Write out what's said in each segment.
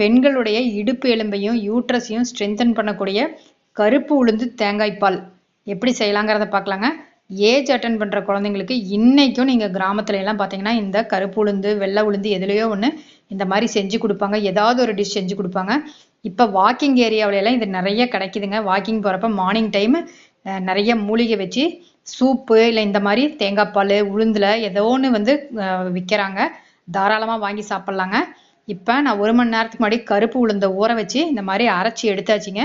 பெண்களுடைய இடுப்பு எலும்பையும் யூட்ரஸையும் ஸ்ட்ரென்தன் பண்ணக்கூடிய கருப்பு உளுந்து தேங்காய்ப்பால் எப்படி செய்யலாங்கிறத பார்க்கலாங்க. ஏஜ் அட்டன் பண்ணுற குழந்தைங்களுக்கு இன்னைக்கும் நீங்கள் கிராமத்துல எல்லாம் பார்த்தீங்கன்னா இந்த கருப்பு உளுந்து வெள்ளை உளுந்து எதுலையோ ஒன்று இந்த மாதிரி செஞ்சு கொடுப்பாங்க. ஏதாவது ஒரு டிஷ் செஞ்சு கொடுப்பாங்க. இப்போ வாக்கிங் ஏரியாவில இது நிறைய கிடைக்குதுங்க. வாக்கிங் போகிறப்ப மார்னிங் டைம் நிறைய மூலிகை வச்சு சூப்பு இல்லை இந்த மாதிரி தேங்காய் பால் உளுந்துல ஏதோ ஒன்று வந்து விற்கிறாங்க தாராளமாக வாங்கி சாப்பிட்லாங்க. இப்போ நான் ஒரு மணி நேரத்துக்கு முன்னாடி கருப்பு உளுந்த ஊற வச்சு இந்த மாதிரி அரைச்சி எடுத்தாச்சுங்க.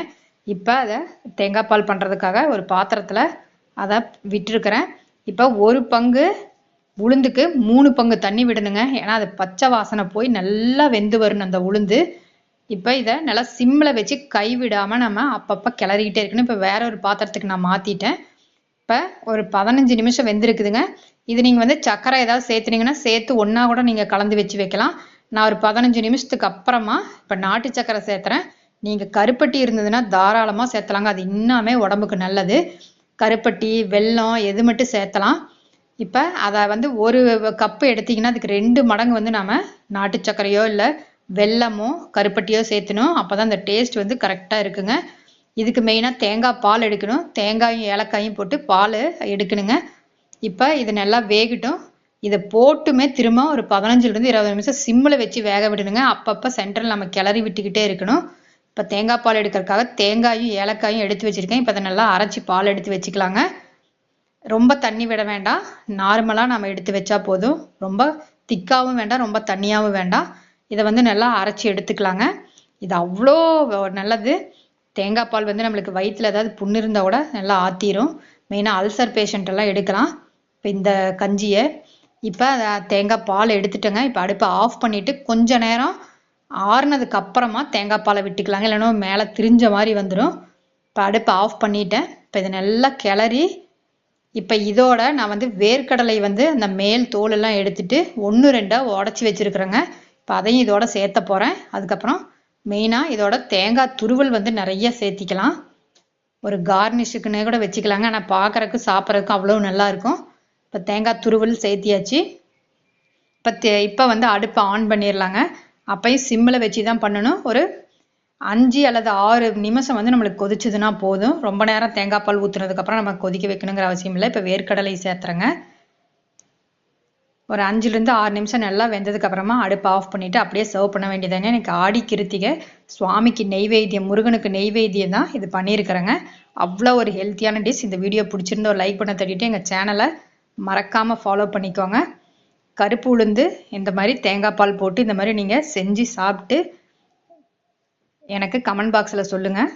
இப்போ அதை தேங்காய் பால் பண்ணுறதுக்காக ஒரு பாத்திரத்தில் அதை விட்டுருக்கிறேன். இப்போ ஒரு பங்கு உளுந்துக்கு மூணு பங்கு தண்ணி விடணுங்க. ஏன்னா அது பச்சை வாசனை போய் நல்லா வெந்து வரணும் அந்த உளுந்து. இப்போ இதை நல்லா சிம்மில் வச்சு கை விடாமல் நம்ம அப்பப்போ கிளறிக்கிட்டே இருக்கணும். இப்போ வேற ஒரு பாத்திரத்துக்கு நான் மாற்றிட்டேன் இப்போ ஒரு பதினஞ்சு நிமிஷம் வெந்திருக்குதுங்க. இது நீங்கள் வந்து சக்கரை ஏதாவது சேர்த்துனீங்கன்னா சேர்த்து ஒன்றா கூட நீங்கள் கலந்து வச்சு வைக்கலாம். நான் ஒரு பதினஞ்சு நிமிஷத்துக்கு அப்புறமா இப்போ நாட்டு சக்கரை சேர்த்துறேன். நீங்கள் கருப்பட்டி இருந்ததுன்னா தாராளமாக சேர்த்தலாங்க. அது இன்னுமே உடம்புக்கு நல்லது. கருப்பட்டி வெல்லம் எது மட்டும் சேர்த்தலாம். இப்போ அதை வந்து ஒரு கப்பு எடுத்தீங்கன்னா அதுக்கு ரெண்டு மடங்கு வந்து நாம் நாட்டு சர்க்கரையோ இல்லை வெல்லமோ கருப்பட்டியோ சேர்த்தணும். அப்போ தான் அந்த டேஸ்ட் வந்து கரெக்டாக இருக்குங்க. இதுக்கு மெயினாக தேங்காய் பால் எடுக்கணும். தேங்காயும் ஏலக்காயும் போட்டு பால் எடுக்கணுங்க. இப்போ இது நல்லா வேகட்டும். இதை போட்டுமே திரும்ப ஒரு பதினஞ்சுலேருந்து இருபது நிமிஷம் சிம்மில் வச்சு வேக விடணுங்க. அப்பப்போ சென்டரில் நம்ம கிளறி விட்டுக்கிட்டே இருக்கணும். இப்போ தேங்காய் பால் எடுக்கிறதுக்காக தேங்காயும் ஏலக்காயும் எடுத்து வச்சுருக்கேன். இப்போ அதை நல்லா அரைச்சி பால் எடுத்து வச்சுக்கலாங்க. ரொம்ப தண்ணி விட வேண்டாம். நார்மலாக நம்ம எடுத்து வச்சா போதும். ரொம்ப திக்காகவும் வேண்டாம் ரொம்ப தண்ணியாகவும் வேண்டாம். இதை வந்து நல்லா அரைச்சி எடுத்துக்கலாங்க. இது அவ்வளோ நல்லது. தேங்காய் பால் வந்து நம்மளுக்கு வயிற்றில் ஏதாவது புண்ணு இருந்தால் கூட நல்லா ஆற்றிரும் மெயினாக அல்சர் பேஷண்ட் எல்லாம் எடுக்கலாம். இப்போ இந்த கஞ்சியை இப்போ தேங்காய் பால் எடுத்துட்டேங்க. இப்போ அடுப்பை ஆஃப் பண்ணிவிட்டு கொஞ்ச நேரம் ஆறுனதுக்கு அப்புறமா தேங்காய் பாலை விட்டுக்கலாங்க. இல்லைன்னா மேலே திரிஞ்ச மாதிரி வந்துடும் இப்போ அடுப்பை ஆஃப் பண்ணிட்டேன். இப்போ இதை நல்லா கிளறி இப்போ இதோட நான் வந்து வேர்க்கடலை வந்து அந்த மேல் தோலெல்லாம் எடுத்துட்டு ஒன்று ரெண்டாக உடச்சி வச்சுருக்குறேங்க. இப்போ அதையும் இதோட சேர்த்த போகிறேன் அதுக்கப்புறம் மெயினாக இதோட தேங்காய் துருவல் வந்து நிறைய சேர்த்திக்கலாம். ஒரு கார்னிஷுக்குன்னே கூட வச்சுக்கலாங்க. ஆனால் பார்க்குறக்கு சாப்பிட்றதுக்கு அவ்வளோ நல்லாயிருக்கும் இப்போ தேங்காய் துருவல் சேர்த்தியாச்சு. இப்போ தே இப்போ வந்து அடுப்பை ஆன் பண்ணிடலாங்க. அப்பையும் சிம்மில் வச்சு தான் பண்ணணும். ஒரு அஞ்சு அல்லது ஆறு நிமிஷம் வந்து நம்மளுக்கு கொதிச்சதுன்னா போதும். ரொம்ப நேரம் தேங்காய் பால் ஊற்றுனதுக்கப்புறம் நம்ம கொதிக்க வைக்கணுங்கிற அவசியம் இல்லை. இப்போ வேர்க்கடலை சேர்த்துறேங்க. ஒரு அஞ்சுலேருந்து ஆறு நிமிஷம் நல்லா வெந்ததுக்கு அப்புறமா அடுப்பு ஆஃப் பண்ணிவிட்டு அப்படியே சர்வ் பண்ண வேண்டியதானே எனக்கு ஆடி கிருத்திகை. சுவாமிக்கு நெய்வேத்தியம் முருகனுக்கு நெய்வேத்தியம் தான் இது பண்ணியிருக்கிறேங்க. அவ்வளோ ஒரு ஹெல்த்தியான டிஷ் இந்த வீடியோ பிடிச்சிருந்த ஒரு லைக் பண்ண தட்டிட்டு எங்கள் சேனலை மறக்காமல் ஃபாலோ பண்ணிக்கோங்க. கருப்பு உளுந்து இந்த மாதிரி தேங்காய் பால் போட்டு இந்த மாதிரி நீங்கள் செஞ்சு சாப்பிட்டு எனக்கு கமெண்ட் பாக்ஸில் சொல்லுங்கள்